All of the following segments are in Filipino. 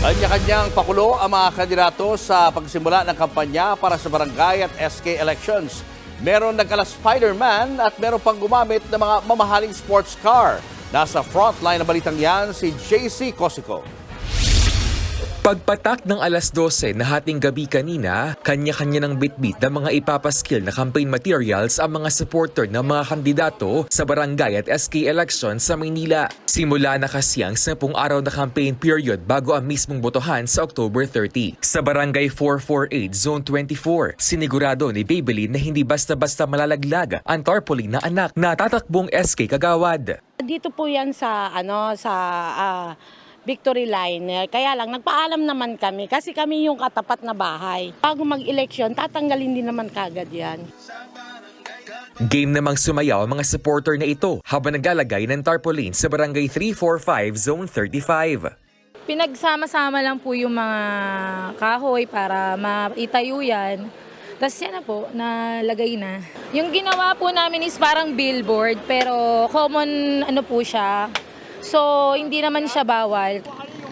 Kanya-kanyang pakulo ang mga kandidato sa pagsimula ng kampanya para sa barangay at SK elections. Meron nagkala Spider-Man at meron pang gumamit ng mga mamahaling sports car. Nasa frontline ng balitang yan si JC Cosico. Pagpatak ng alas 12 na hating gabi kanina, kanya-kanya ng bitbit ng mga ipapaskil na campaign materials ang mga supporter ng mga kandidato sa barangay at SK election sa Maynila. Simula na kasi ang 10 araw na campaign period bago ang mismong botohan sa October 30. Sa barangay 448 Zone 24, sinigurado ni Babylin na hindi basta-basta malalaglag ang tarpaulin na anak na tatakbong SK Kagawad. Dito po yan sa ano sa ah, Victory Line. Kaya lang nagpaalam naman kami kasi kami yung katapat na bahay. Bago mag-eleksyon, tatanggalin din naman kagad yan. Game namang sumayaw ang mga supporter na ito habang naglalagay ng tarpaulin sa barangay 345 Zone 35. Pinagsama-sama lang po yung mga kahoy para maitayo yan. Tapos yan na po, nalagay na. Yung ginawa po namin is parang billboard, pero common ano po siya. So, hindi naman siya bawal.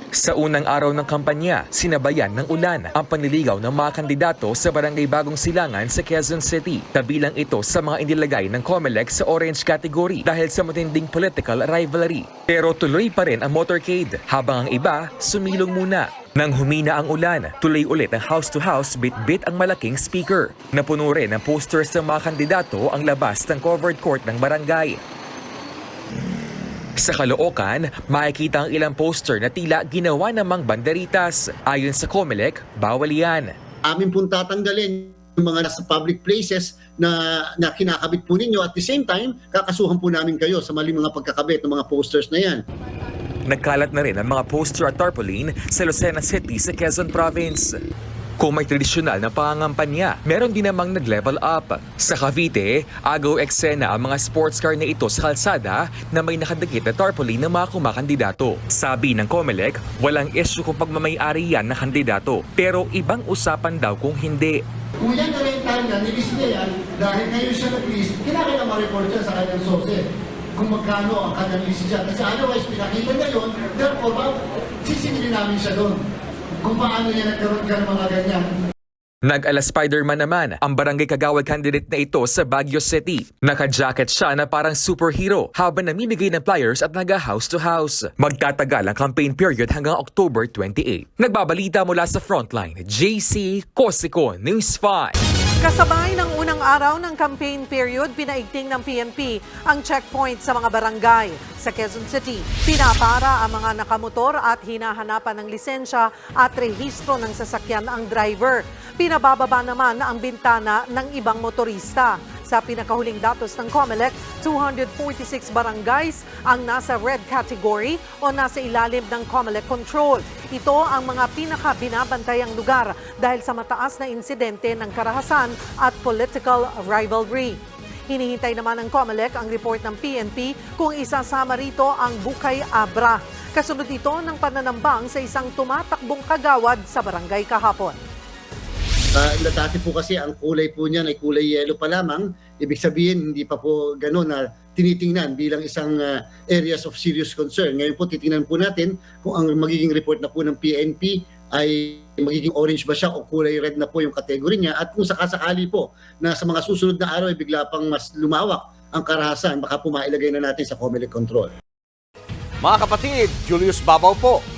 Sa unang araw ng kampanya, sinabayan ng ulan ang panliligaw ng mga kandidato sa Barangay Bagong Silangan sa Quezon City. Kabilang ito sa mga inilagay ng COMELEC sa orange category dahil sa matinding political rivalry. Pero tuloy pa rin ang motorcade habang ang iba sumilong muna. Nang humina ang ulan, tuloy ulit ang house-to-house bit-bit ang malaking speaker. Napuno rin ng posters ng mga kandidato ang labas ng covered court ng barangay. Sa Caloocan, makikita ang ilang poster na tila ginawa namang banderitas. Ayon sa COMELEC, bawal yan. amin pong tatanggalin yung mga nasa public places na, na kinakabit po ninyo. At the same time, kakasuhan po namin kayo sa mali mga pagkakabit ng mga posters na yan. Nagkalat na rin ang mga poster at tarpaulin sa Lucena City sa Quezon Province. Kung may tradisyonal na pangangampanya, meron din namang nag-level up. Sa Cavite, agaw eksena ang mga sports car na ito sa kalsada na may nakadikit na tarpaulin ng mga kumakandidato. Sabi ng COMELEC, walang issue kung pagmamayari yan na kandidato. Pero ibang usapan daw kung hindi. Kung yan na rin tayo na, nilist niya yan, dahil ngayon siya nag-list, kinakailangan ma-report yan sa kanyang sose kung magkano ang kanyang list dyan. Kasi otherwise, pinakita niya yun, therefore, sisingilin namin siya doon. Kung paano niya nagkaroon ka ng mga ganyan. Nag-ala Spider-Man naman ang barangay kagawad candidate na ito sa Baguio City. Naka-jacket siya na parang superhero habang namimigay ng flyers at naga house to house. Magtatagal ang campaign period hanggang October 28. Nagbabalita mula sa frontline, JC Cosico, News 5. Kasabay ng unang araw ng campaign period, pinaigting ng PNP ang checkpoint sa mga barangay sa Quezon City. Pinapara ang mga nakamotor at hinahanapan ng lisensya at rehistro ng sasakyan ang driver. Pinabababa naman ang bintana ng ibang motorista. Sa pinakahuling datos ng COMELEC, 246 barangays ang nasa red category o nasa ilalim ng COMELEC control. Ito ang mga pinaka-binabantayang lugar dahil sa mataas na insidente ng karahasan at political rivalry. Hinihintay naman ng COMELEC ang report ng PNP kung isasama rito ang Bukay Abra. Kasunod ito ng pananambang sa isang tumatakbong kagawad sa barangay kahapon. Uh, dati po kasi ang kulay po niyan ay kulay yellow pa lamang. Ibig sabihin, hindi pa po gano'n na tinitingnan bilang isang uh, areas of serious concern. Ngayon po, titingnan po natin kung ang magiging report na po ng PNP ay magiging orange ba siya o kulay red na po yung category niya. At kung sakasakali po na sa mga susunod na araw ay bigla pang mas lumawak ang karahasan, baka po mailagay na natin sa COMELEC control. Mga kapatid, Julius Babaw po.